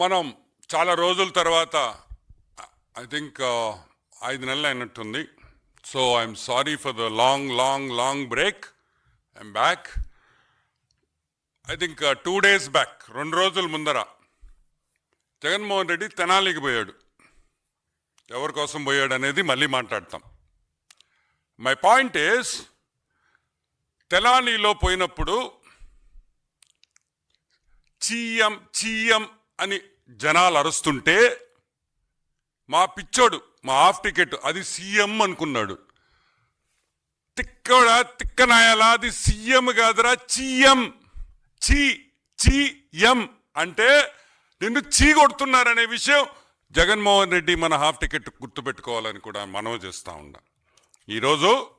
మనం చాలా రోజుల తర్వాత ఐ థింక్ uh, ఐదు నెలలు అయినట్టుంది. So I'm sorry for the long long long break I'm back I think two days back రెండు రోజుల ముందర జగన్మోహన్ రెడ్డి తెనాలికి పోయాడు. ఎవరి కోసం పోయాడు అనేది మళ్ళీ మాట్లాడతాం. మై పాయింట్ ఈస్ తెనాలిలో పోయినప్పుడు చీఎం చీఎం అని జనాలు అరుస్తుంటే మా పిచ్చోడు మా హాఫ్ టికెట్ అది సీఎం అనుకున్నాడు. తిక్కడా తిక్కనాయాలా అది సీఎం కాదురా చీఎం. చీ చీఎం. అంటే నిన్ను చీ కొడుతున్నారనే విషయం జగన్మోహన్ రెడ్డి మన హాఫ్ టికెట్ గుర్తుపెట్టుకోవాలని కూడా మనవి చేస్తా ఉండ ఈరోజు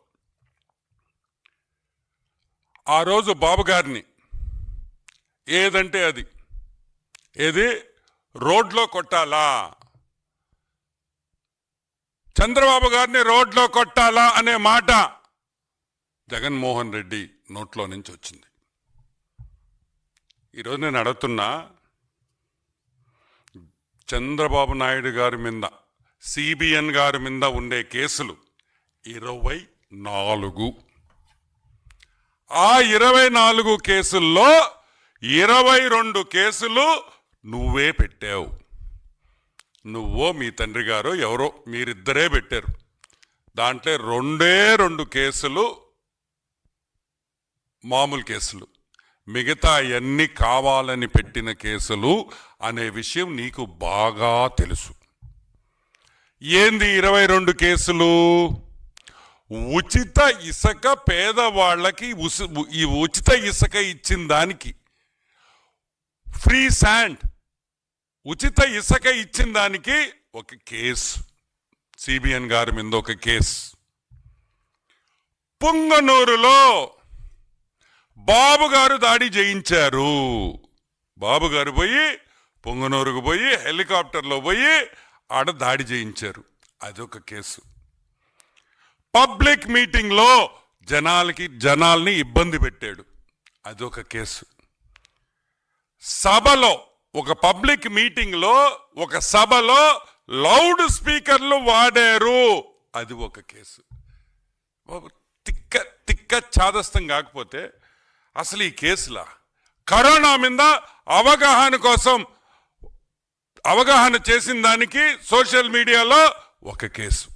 ఆ రోజు బాబు గారిని ఏదంటే అది ఏది? రోడ్లో కొట్టాలా? చంద్రబాబు గారిని రోడ్లో కొట్టాలా అనే మాట జగన్మోహన్ రెడ్డి నోట్లో నుంచి వచ్చింది. ఈరోజు నేను అడుగుతున్నా చంద్రబాబు నాయుడు గారి మీద సిబిఎన్ గారి మీద ఉండే కేసులు ఇరవై నాలుగు. ఆ ఇరవై నాలుగు కేసుల్లో ఇరవై రెండు కేసులు నువ్వే పెట్టావు. నువ్వో మీ తండ్రి గారు ఎవరో మీరిద్దరే పెట్టారు. దాంట్లో రెండే రెండు కేసులు మామూలు కేసులు. మిగతా ఎన్ని కావాలని పెట్టిన కేసులు అనే విషయం నీకు బాగా తెలుసు. ఏంది ఇరవై రెండు కేసులు? ఉచిత ఇసుక పేదవాళ్ళకి ఉసు ఈ ఉచిత ఇసుక ఇచ్చిన దానికి. Free sand. ఉచిత ఇసుక ఇచ్చిన దానికి ఒక కేసు. సిబిఎన్ గారి మీద ఒక కేసు. పుంగనూరులో బాబు గారు దాడి చేయించారు. బాబు గారు పోయి పొంగనూరుకు పోయి హెలికాప్టర్లో పోయి ఆడ దాడి చేయించారు. అదొక కేసు. పబ్లిక్ మీటింగ్లో జనాలకి జనాల్ని ఇబ్బంది పెట్టాడు. అదొక కేసు. సభలో ఒక పబ్లిక్ మీటింగ్లో ఒక సభలో లౌడ్ స్పీకర్లు వాడారు. అది ఒక కేసు. తిక్క తిక్క చాదస్తం కాకపోతే అసలు ఈ కేసులా? కరోనా మీద అవగాహన కోసం అవగాహన చేసిన దానికి సోషల్ మీడియాలో ఒక కేసు.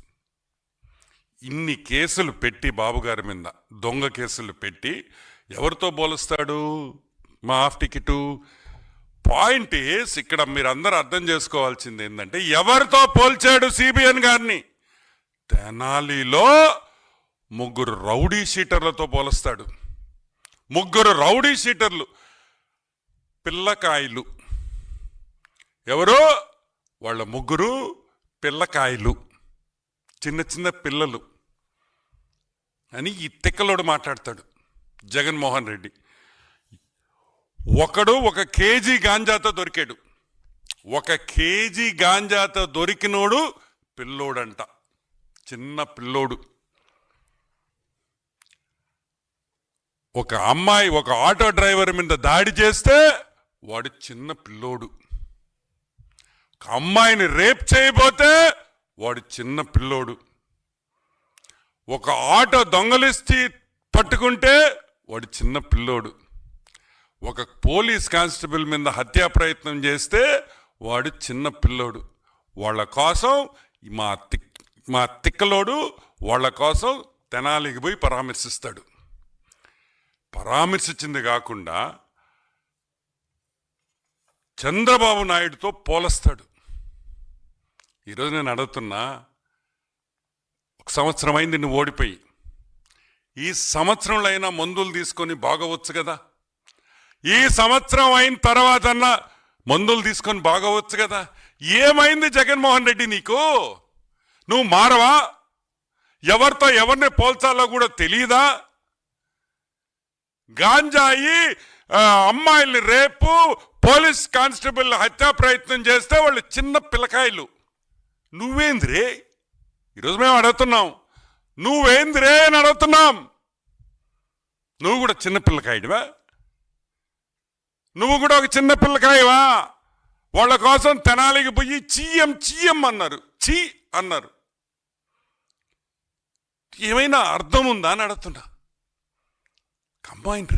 ఇన్ని కేసులు పెట్టి బాబుగారి మీద దొంగ కేసులు పెట్టి ఎవరితో పోలుస్తాడు మా హాఫ్ టికెటు పాయింట్ ఈస్ ఇక్కడ మీరందరూ అర్థం చేసుకోవాల్సింది ఏంటంటే ఎవరితో పోల్చాడు సిబిఎన్ గారిని? తెనాలిలో ముగ్గురు రౌడీ షీటర్లతో పోలుస్తాడు. ముగ్గురు రౌడీ షీటర్లు. పిల్లకాయలు. ఎవరు? వాళ్ళ ముగ్గురు పిల్లకాయలు. చిన్న చిన్న పిల్లలు. అని ఈ తిక్కలోడు మాట్లాడతాడు జగన్మోహన్ రెడ్డి. ఒకడు ఒక కేజీ గాంజాతో దొరికాడు. ఒక కేజీ గాంజాతో దొరికినోడు పిల్లోడంట. చిన్న పిల్లోడు. ఒక అమ్మాయి ఒక ఆటో డ్రైవర్ మీద దాడి చేస్తే వాడు చిన్న పిల్లోడు. ఒక అమ్మాయిని రేప్ చేయబోతే వాడు చిన్న పిల్లోడు. ఒక ఆటో దొంగలిస్తే పట్టుకుంటే వాడు చిన్న పిల్లోడు. ఒక పోలీస్ కానిస్టేబుల్ మీద హత్యా ప్రయత్నం చేస్తే వాడు చిన్న పిల్లోడు. వాళ్ళ కోసం మా తిక్ మా తిక్కలోడు వాళ్ళ కోసం తెనాలికి పోయి పరామర్శిస్తాడు. పరామర్శించింది కాకుండా చంద్రబాబు నాయుడుతో పోలస్తాడు. ఈరోజు నేను అడుగుతున్నా ఒక సంవత్సరం అయింది నువ్వు ఓడిపోయి. ఈ సంవత్సరంలో అయినా మందులు తీసుకొని బాగవచ్చు కదా? ఈ సంవత్సరం అయిన తర్వాత మందులు తీసుకొని బాగవచ్చు కదా. ఏమైంది జగన్మోహన్ రెడ్డి నీకు? నువ్వు మారవా? ఎవరితో ఎవరిని పోల్చాలో కూడా తెలియదా గాంజాయి అమ్మాయిల్ని రేపు పోలీస్ కానిస్టేబుల్ హత్యా ప్రయత్నం చేస్తే వాళ్ళు చిన్న పిల్లకాయలు. నువ్వేంద్రే? ఈరోజు మేము అడుగుతున్నాం. నువ్వేంద్రే అని అడుగుతున్నాం. నువ్వు కూడా చిన్న పిల్లకాయడివా? నువ్వు కూడా ఒక చిన్న పిల్లకాయవా? వాళ్ళ కోసం తెనాలికి పోయి చీఎం చీఎం అన్నారు. చీ అన్నారు. ఏమైనా అర్థం ఉందా అని అడుగుతున్నా. కంబైన్